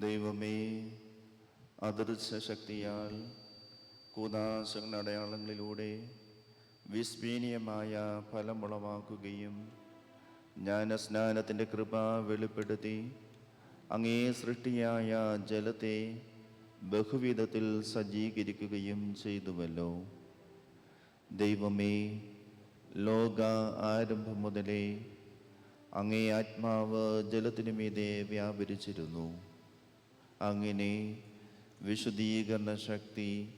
ദൈവമേ അദൃശ്യ ശക്തിയാൽ കൂതാശങ്ങളുടെ അടയാളങ്ങളിലൂടെ വിസ്മീനീയമായ ഫലമുളവാക്കുകയും ജ്ഞാനസ്നാനത്തിന്റെ കൃപ വെളിപ്പെടുത്തി അങ്ങേ സൃഷ്ടിയായ ജലത്തെ ബഹുവിധത്തിൽ സജ്ജീകരിക്കുകയും ചെയ്തുവല്ലോ. ദൈവമേ ലോക ആരംഭം മുതലേ അങ്ങേ ആത്മാവ് ജലത്തിനു മീതെ വ്യാപരിച്ചിരുന്നു. അങ്ങനെ വിശുദ്ധീകരണ ശക്തി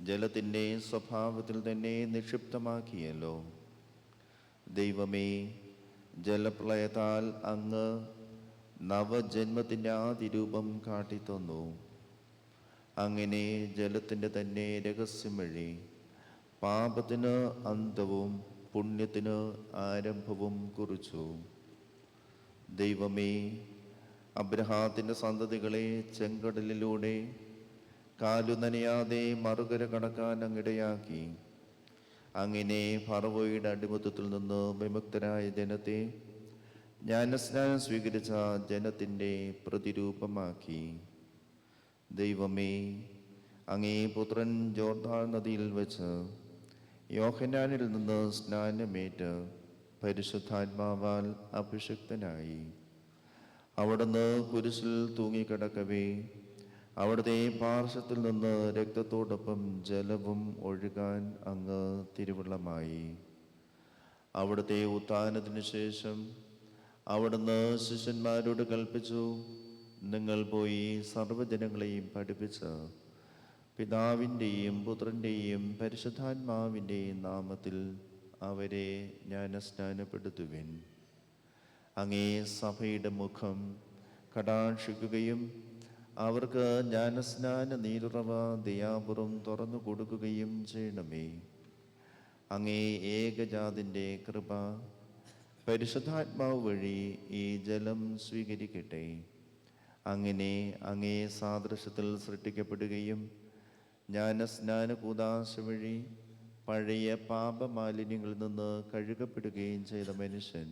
ജലത്തിന്റെ സ്വഭാവത്തിൽ തന്നെ നിക്ഷിപ്തമാക്കിയല്ലോ. ദൈവമേ ജലപ്രളയത്താൽ അങ്ങ് നവജന്മത്തിന്റെ ആദിരൂപം കാട്ടിത്തന്നു. അങ്ങനെ ജലത്തിന്റെ തന്നെ രഹസ്യം വഴി പാപത്തിന് അന്തവും പുണ്യത്തിന് ആരംഭവും കുറിച്ചു. ദൈവമേ അബ്രഹാത്തിന്റെ സന്തതികളെ ചെങ്കടലിലൂടെ കാലുനനയാതെ മറുകര കടക്കാൻ അങ്ങിടയാക്കി. അങ്ങനെ ഫറവോയുടെ അടിമത്തത്തിൽ നിന്ന് വിമുക്തരായ ജനത്തെ ജ്ഞാനസ്നാനം സ്വീകരിച്ച ജനത്തിന്റെ പ്രതിരൂപമാക്കി. ദൈവമേ അങ്ങേ പുത്രൻ ജോർദാൻ നദിയിൽ വെച്ച് യോഹനാനിൽ നിന്ന് സ്നാനമേറ്റ് പരിശുദ്ധാത്മാവാൽ അഭിഷിക്തനായി. അവിടുന്ന് കുരിശിൽ തൂങ്ങിക്കിടക്കവേ. അവിടുത്തെ പാർശ്വത്തിൽ നിന്ന് രക്തത്തോടൊപ്പം ജലവും ഒഴുകാൻ അങ്ങ് തിരുവള്ളമായി. അവിടുത്തെ ഉത്ഥാനത്തിനു ശേഷം അവിടുന്ന് ശിഷ്യന്മാരോട് കൽപ്പിച്ചു നിങ്ങൾ പോയി സർവജനങ്ങളെയും പഠിപ്പിച്ച് പിതാവിന്റെയും പുത്രന്റെയും പരിശുദ്ധാത്മാവിന്റെയും നാമത്തിൽ അവരെ ജ്ഞാനസ്നാനപ്പെടുത്തുവിൻ. അങ്ങേ സഭയുടെ മുഖം കടാക്ഷിക്കുകയും അവർക്ക് ജ്ഞാനസ്നാന നീരുറവ ദയാപുറം തുറന്നു കൊടുക്കുകയും ചെയ്യണമേ. അങ്ങേ ഏകജാതിന്റെ കൃപ പരിശുദ്ധാത്മാവ് വഴി ഈ ജലം സ്വീകരിക്കട്ടെ. അങ്ങനെ അങ്ങേ സാദൃശ്യത്തിൽ സൃഷ്ടിക്കപ്പെടുകയും ജ്ഞാനസ്നാന കൂതാശ വഴി പഴയ പാപമാലിന്യങ്ങളിൽ നിന്ന് കഴുകപ്പെടുകയും ചെയ്ത മനുഷ്യൻ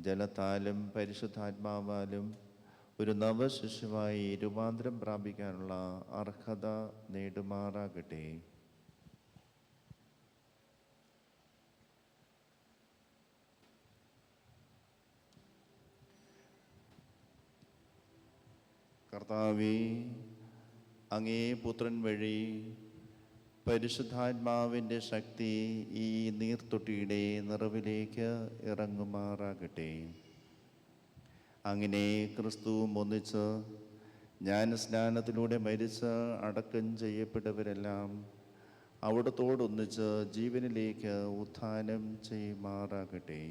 ജലത്താലും പരിശുദ്ധാത്മാവാലും ഒരു നവശിശുവായി രൂപാന്തരം പ്രാപിക്കാനുള്ള അർഹത നേടുമാറാകട്ടെ. കർത്താവേ അങ്ങേ പുത്രൻ വഴി പരിശുദ്ധാത്മാവിന്റെ ശക്തി ഈ നീർത്തൊട്ടിയുടെ നിറവിലേക്ക് ഇറങ്ങുമാറാകട്ടെ. അങ്ങനെ ക്രിസ്തുവും ഒന്നിച്ച് ഞാൻ സ്നാനത്തിലൂടെ മരിച്ച് അടക്കം ചെയ്യപ്പെട്ടവരെല്ലാം അവിടത്തോടൊന്നിച്ച് ജീവനിലേക്ക് ഉത്ഥാനം ചെയ്യുമാറാകട്ടെ.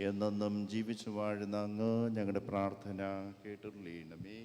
എന്നെന്നും ജീവിച്ചു വാഴുന്ന അങ്ങ് ഞങ്ങളുടെ പ്രാർത്ഥന കേട്ടുള്ളണമേ